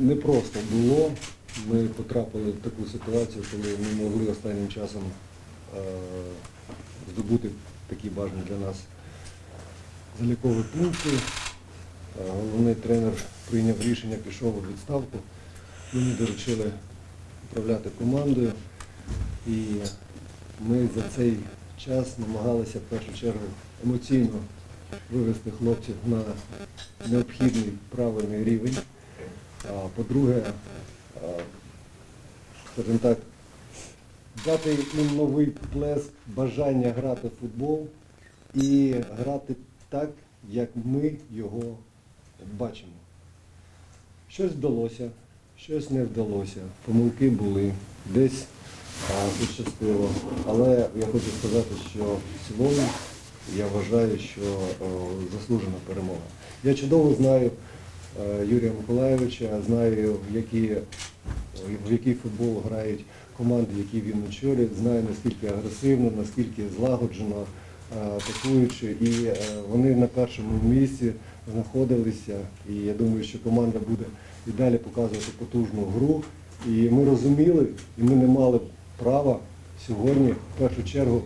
не просто було. Ми потрапили в таку ситуацію, коли не могли останнім часом е, здобути такі бажані для нас залікові пункти. Е, Головний тренер прийняв рішення, пішов у відставку. Мені доручили управляти командою. І ми за цей час намагалися в першу чергу емоційно вивести хлопців на необхідний правильний рівень. По-друге, скажімо так, дати їм новий плеск бажання грати в футбол і грати так, як ми його бачимо. Щось вдалося, щось не вдалося. Помилки були, десь а, пощастило. Але я хочу сказати, що в цілому я вважаю, що заслужена перемога. Я чудово знаю Юрія Миколайовича, знаю, які, в який футбол грають команди, які він очолює, знаю наскільки агресивно, наскільки злагоджено, е, атакуючи. І е, вони на першому місці знаходилися. І я думаю, що команда буде і далі показувати потужну гру. І ми розуміли, і ми не мали права сьогодні в першу чергу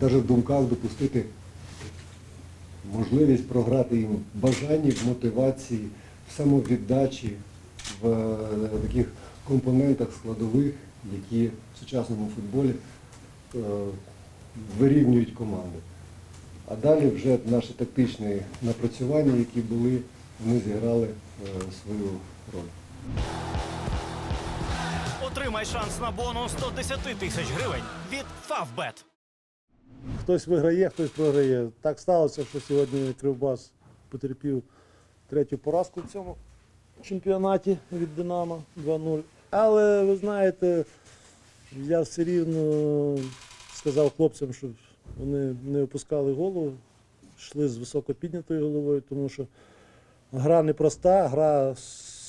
навіть в думках допустити можливість програти їм в бажанні, в мотивації, в самовіддачі, в е, таких компонентах складових, які в сучасному футболі е, вирівнюють команди. А далі вже наші тактичні напрацювання, які були, вони зіграли е, свою роль. Отримай шанс на бонус 110 тисяч гривень від Favbet. Хтось виграє, хтось програє. Так сталося, що сьогодні Кривбас потерпів третю поразку в цьому чемпіонаті від Динамо 2-0. Але ви знаєте, я все рівно сказав хлопцям, щоб вони не опускали голову, йшли з високо піднятою головою, тому що гра непроста, гра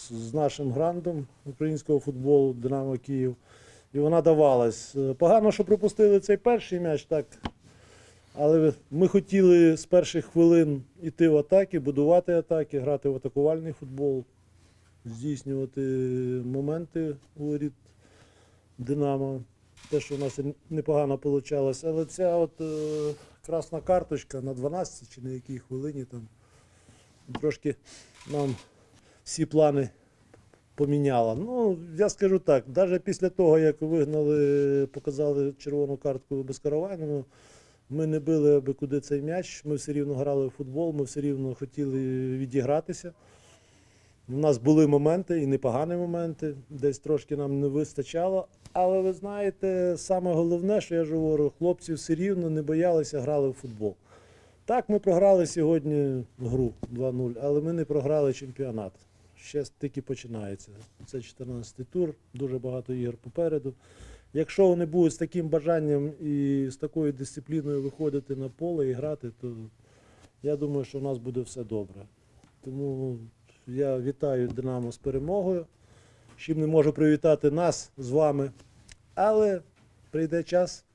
з нашим грандом українського футболу Динамо Київ. І вона давалась. Погано, що пропустили цей перший м'яч, так. Але ми хотіли з перших хвилин йти в атаки, будувати атаки, грати в атакувальний футбол, здійснювати моменти у воріт Динамо. Те, що у нас непогано вийшло. Але ця от е, красна карточка на 12 чи на якій хвилині там трошки нам всі плани поміняла. Ну, я скажу так, навіть після того, як вигнали, показали червону картку безкаравайному, ми не били аби куди цей м'яч, ми все рівно грали в футбол, ми все рівно хотіли відігратися. У нас були моменти і непогані моменти, десь трошки нам не вистачало. Але ви знаєте, саме головне, що я ж говорю, хлопці все рівно не боялися, грали в футбол. Так, ми програли сьогодні гру 2-0, але ми не програли чемпіонат. Ще тільки починається. Це 14-й тур, дуже багато ігор попереду. Якщо вони будуть з таким бажанням і з такою дисципліною виходити на поле і грати, то я думаю, що у нас буде все добре. Тому я вітаю Динамо з перемогою. Чим не можу привітати нас з вами, але прийде час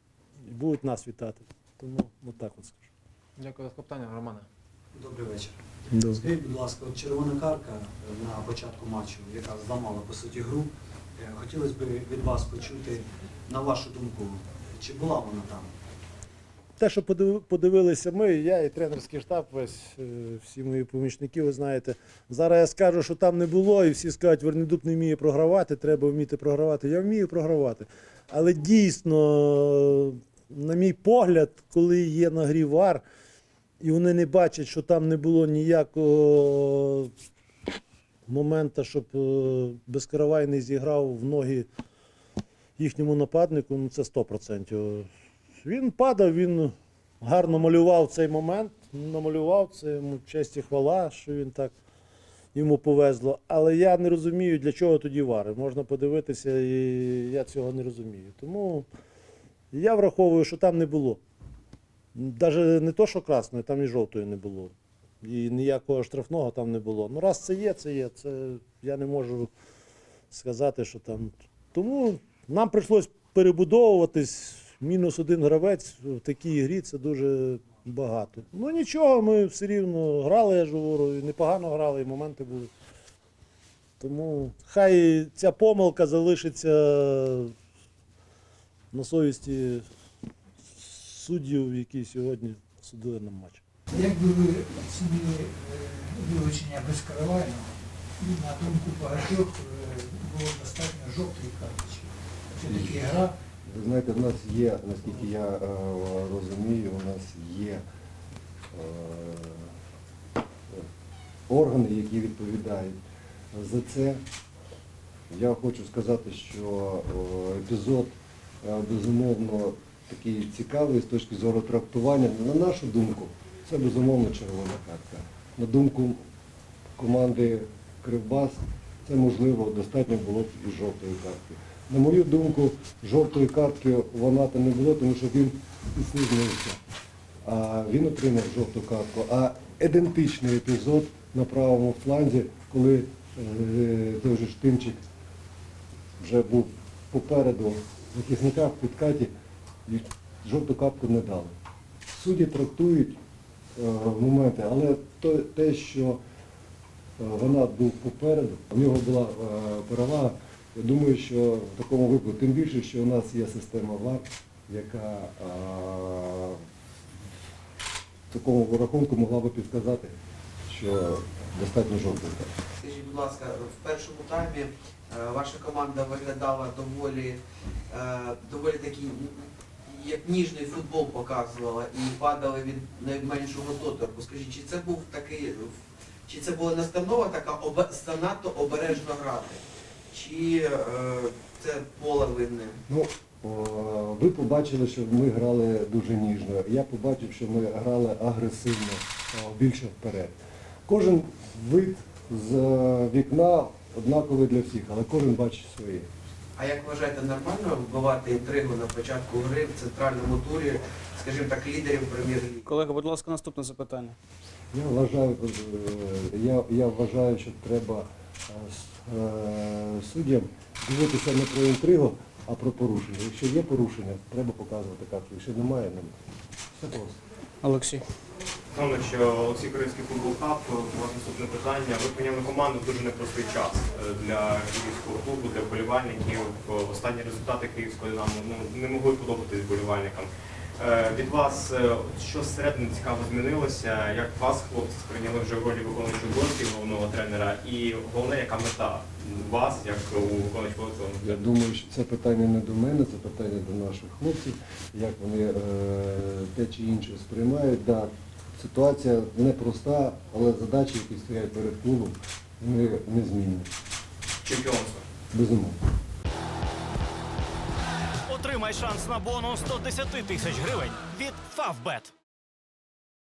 і будуть нас вітати. Тому отак от скажу. Дякую за запитання, Романе. Добрий вечір. Скажіть, будь ласка, от червона картка е, на початку матчу, яка зламала по суті гру. Е, Хотілося б від вас почути, на вашу думку, чи була вона там? Те, що подивилися ми, я і тренерський штаб, весь е, всі мої помічники, ви знаєте. Зараз я скажу, що там не було, і всі скажуть, Вернедуб не вміє програвати, треба вміти програвати. Я вмію програвати. Але дійсно, на мій погляд, коли є на грі вар, і вони не бачать, що там не було ніякого моменту, щоб е, безкаравайний зіграв в ноги їхньому нападнику, ну це 100%. Він падав, він гарно малював цей момент, намалював це йому честь і хвала, що він так йому повезло. Але я не розумію, для чого тоді вари. Можна подивитися, і я цього не розумію. Тому я враховую, що там не було. Навіть не то, що красної, там і жовтої не було. І ніякого штрафного там не було. Ну, раз це є, це є. Це я не можу сказати, що там. Тому нам прийшлось перебудовуватись. Мінус один гравець в такій грі це дуже багато. Ну нічого, ми все рівно грали, я ж говорю, і непогано грали, і моменти були. Тому хай ця помилка залишиться на совісті суддів, які сьогодні судили нам матч. Як би ви оцінили е, вилучення безкривального, на думку багатьох е, було достатньо жовтої карточки. Все-таки гра Ви знаєте, в нас є, наскільки я е, розумію, у нас є е, органи, які відповідають за це. Я хочу сказати, що е, епізод е, безумовно такий цікавий з точки зору трактування. На нашу думку, це безумовно червона картка. На думку команди Кривбас, це можливо достатньо було б і жовтої картки. На мою думку, жовтої картки вона то не було, тому що він підслизнувся. А він отримав жовту картку. А ідентичний епізод на правому фланзі, коли е, той же Штимчик вже був попереду захисника в підкаті, жовту картку не дали. Судді трактують е, моменти, але то, те, що е, вона був попереду, в нього була е, перевага. Я думаю, що в такому випадку, тим більше, що у нас є система ВАР, яка е, в такому рахунку могла би підказати, що достатньо жовтий. Скажіть, будь ласка, в першому таймі е, ваша команда виглядала доволі, е, доволі такий, м, як ніжний футбол показувала і падали від найменшого доторку. Скажіть, чи це був такий, чи це була настанова така обе- занадто обережно грати? Чи е, це поле винне? Ну, ви побачили, що ми грали дуже ніжно. Я побачив, що ми грали агресивно, більше вперед. Кожен вид з е, вікна однаковий для всіх, але кожен бачить своє. А як вважаєте, нормально вбивати інтригу на початку гри в центральному турі, скажімо так, лідерів прем'єр-ліги? Колега, будь ласка, наступне запитання. Я вважаю, е, я, я вважаю, що треба е, е, суддям дивитися не про інтригу, а про порушення. Якщо є порушення, треба показувати карту. Якщо немає, немає. Все просто. Олексій. Тому що Олексій Київський футбол хаб, у вас наступне питання. Ви прийняли команду в дуже непростий час е, для київського клубу, для вболівальників. Е, Останні результати київського ну, не могли подобатись вболівальникам. Е, Від вас що зсередини цікаво змінилося, як вас хлопці сприйняли вже в ролі виконуючого обов'язків головного тренера, і головне, яка мета вас, як у виконуючого обов'язків? Я думаю, що це питання не до мене, це питання до наших хлопців, як вони те чи інше сприймають. Да, ситуація непроста, але задачі, які стоять перед клубом, вони незмінні. Чемпіонство. Безумовно. Отримай шанс на бонус 110 тисяч гривень від Favbet.